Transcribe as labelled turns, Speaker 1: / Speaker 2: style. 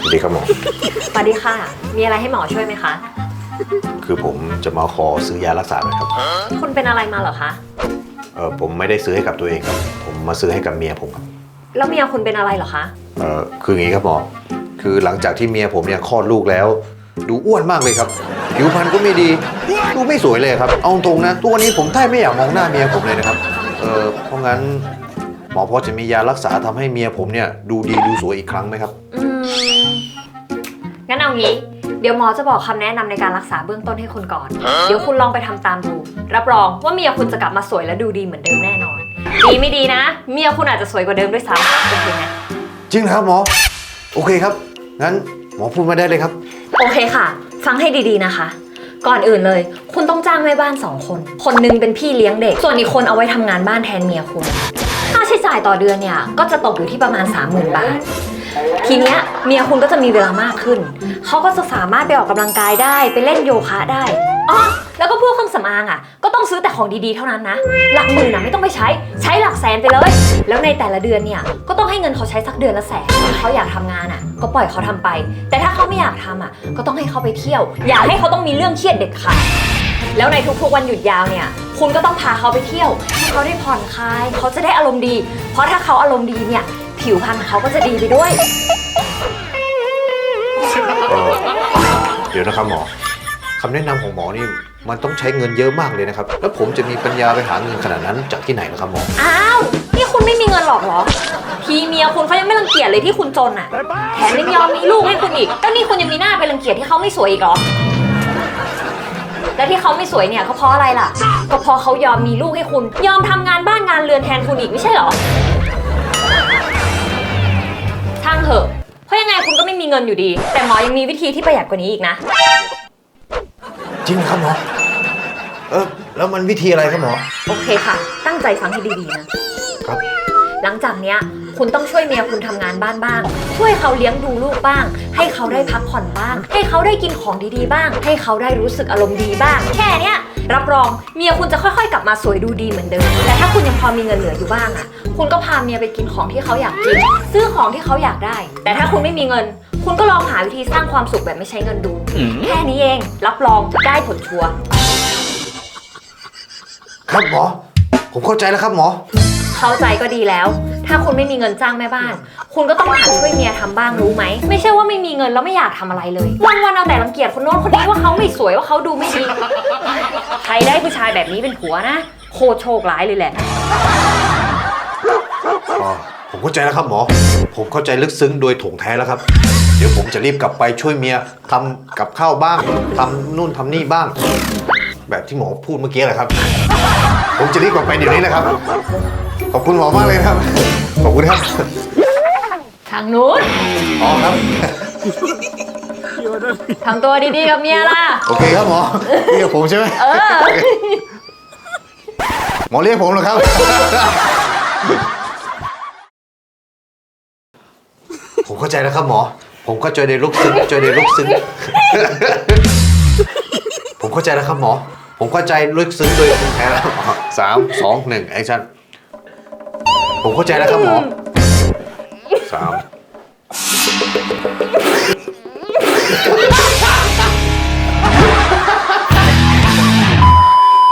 Speaker 1: สวัสดีครับหมอ
Speaker 2: สวัสดีค่ะ มีอะไรให้หมอช่วยไหมคะ
Speaker 1: คือผมจะมาขอซื้อยารักษาหน่อยครับ
Speaker 2: คุณเป็นอะไรมาเหรอคะ
Speaker 1: เออผมไม่ได้ซื้อให้กับตัวเองครับ ผมมาซื้อให้กับเมียผมครับ
Speaker 2: แล้วเมียคุณเป็นอะไรเหรอคะ
Speaker 1: เออคืออย่างนี้ครับหมอ คือหลังจากที่เมียผมเนี่ยคลอดลูกแล้ว ดูอ้วนมากเลยครับ ผิวพรรณก็ไม่ดี ดูไม่สวยเลยครับ เอาตรงนะ ตัวนี้ผมแทบไม่อยากมองหน้าเมียผมเลยนะครับ เออเพราะงั้นหมอพอจะมียารักษาทำให้เมียผมเนี่ยดูดีดูสวยอีกครั้งไหมครับ
Speaker 2: อืม งั้นเอางี้ เดี๋ยวหมอจะบอกคำแนะนำในการรักษาเบื้องต้นให้คุณก่อน เดี๋ยวคุณลองไปทำตามดู รับรองว่าเมียคุณจะกลับมาสวยและดูดีเหมือนเดิมแน่นอน ดีไม่ดีนะ เมียคุณอาจจะสวยกว่าเดิมด้วยซ้ำโอเคไหม
Speaker 1: จริงนะครับหมอ โอเคครับ งั้นหมอพูดมาได้เลยครับ
Speaker 2: โอเคค่ะ ฟังให้ดีๆนะคะ ก่อนอื่นเลย คุณต้องจ้างแม่บ้านสองคน คนหนึงเป็นพี่เลี้ยงเด็ก ส่วนอีกคนเอาไว้ทำงานบ้านแทนเมียคุณ ค่า ใช้จ่ายต่อเดือนเนี่ยก็จะตกอยู่ที่ประมาณ 30,000 บาท ทีเนี้ยเมียคุณก็จะมีเวลามากขึ้น เขาก็จะสามารถไปออกกำลังกายได้ไปเล่นโยคะได้อ๋อแล้วก็พวกเครื่องสำอางอะ ก็ต้องซื้อแต่ของดีๆเท่านั้นนะ หลักหมื่นอะไม่ต้องไปใช้ใช้หลักแสนไปเลย แล้วในแต่ละเดือนเนี่ยก็ต้องให้เงินเขาใช้สักเดือนละแสนถ้าเขาอยากทำงานอะ ก็ปล่อยเขาทำไป แต่ถ้าเขาไม่อยากทำอะ ก็ต้องให้เขาไปเที่ยว อย่าให้เขาต้องมีเรื่องเครียดเด็ดขาด แล้วในทุกๆวันหยุดยาวเนี่ย คุณก็ต้องพาเขาไปเที่ยวให้เขาได้ผ่อนคลาย เขาจะได้อารมณ์ดี เพราะถ้าเขาอารมณ์ดีเนี่ย ผิวพรรณเขาก็จะดีไปด้วย
Speaker 1: เออเดี๋ยวนะครับหมอคำแนะนำของหมอนี่มันต้องใช้เงินเยอะมากเลยนะครับ แล้วผมจะมีปัญญาไปหาเงินขนาดนั้นจากที่ไหนนะครับหมอ
Speaker 2: อ้าว นี่คุณไม่มีเงินหรอกเหรอ ทีเมียคุณเขายังไม่รังเกียจเลยที่คุณจนอะ แถมยังยอมมีลูกให้คุณอีกแล้วนี่คุณยังมีหน้าไปรังเกียจที่เขาไม่สวยอีกเหรอ แล้วที่เขาไม่สวยเนี่ยก็เพราะอะไรล่ะ ก็เพราะเขายอมมีลูกให้คุณ ยอมทำงานบ้านงานเรือนแทนคุณอีกไม่ใช่เหรอช่างเถอะ เพราะยังไงคุณก็ไม่มีเงินอยู่ดี แต่หมอยังมีวิธีที่ประหยัดกว่านี้อีกนะ
Speaker 1: จริงเหรอครับหมอ เออแล้วมันวิธีอะไรครับหมอ
Speaker 2: โอเคค่ะ ตั้งใจฟังให้ดีๆนะ
Speaker 1: ครับ
Speaker 2: หลังจากเนี้ยคุณต้องช่วยเมียคุณทำงานบ้านบ้าง ช่วยเขาเลี้ยงดูลูกบ้าง ให้เขาได้พักผ่อนบ้าง ให้เขาได้กินของดีๆบ้าง ให้เขาได้รู้สึกอารมณ์ดีบ้าง แค่เนี้ยรับรองเมียคุณจะค่อยๆ กลับมาสวยดูดีเหมือนเดิม แต่ถ้าคุณยังพอมีเงินเหลืออยู่บ้างอะ คุณก็พาเมียไปกินของที่เขาอยากกิน ซื้อของที่เขาอยากได้ แต่ถ้าคุณไม่มีเงิน คุณก็ลองหาวิธีสร้างความสุขแบบไม่ใช้เงินดู แค่นี้เอง รับรองได้ผลชัวร์
Speaker 1: ครับหมอ ผมเข้าใจแล้วครับหมอ
Speaker 2: เข้าใจก็ดีแล้ว ถ้าคุณไม่มีเงินจ้างแม่บ้าน คุณก็ต้องหัดช่วยเมียทำบ้างรู้ไหม ไม่ใช่ว่าไม่มีเงินแล้วไม่อยากทำอะไรเลย วันวันๆเอาแต่รังเกียจคนโน้นคนนี้ว่าเขาไม่สวยว่าเขาดูไม่ดี ใครได้ผู้ชายแบบนี้เป็นผัวนะโคตรโชคร้ายเลยแหละ
Speaker 1: อ๋อผมเข้าใจแล้วครับหมอ ผมเข้าใจลึกซึ้งโดยถ่งแท้แล้วครับ เดี๋ยวผมจะรีบกลับไปช่วยเมียทำกับข้าวบ้างทำนู่นทำนี่บ้าง แบบที่หมอพูดเมื่อกี้แหละครับ ผมจะรีบกลับไปเดี๋ยวนี้เลยครับ ขอบคุณหมอมากเลยครับ ขอบคุณครับ
Speaker 2: ทางนู้น
Speaker 1: อ๋อครับ
Speaker 2: ทำตัวดีๆกับเมียล่ะ
Speaker 1: โอเคครับหมอนี่กับผมใช่ไหม
Speaker 2: เออ
Speaker 1: หมอเรียกผมเหรอครับ ผมเข้าใจแล้วครับหมอ ผมเข้าใจในลุกซึ้งใจในลุกซึ้ง ผมเข้าใจแล้วครับหมอ ผมเข้าใจลึกซึ้งโดยแท้แล้วสามสองหนึ่งแอคชั่น ผมเข้าใจแล้วครับหมอสาม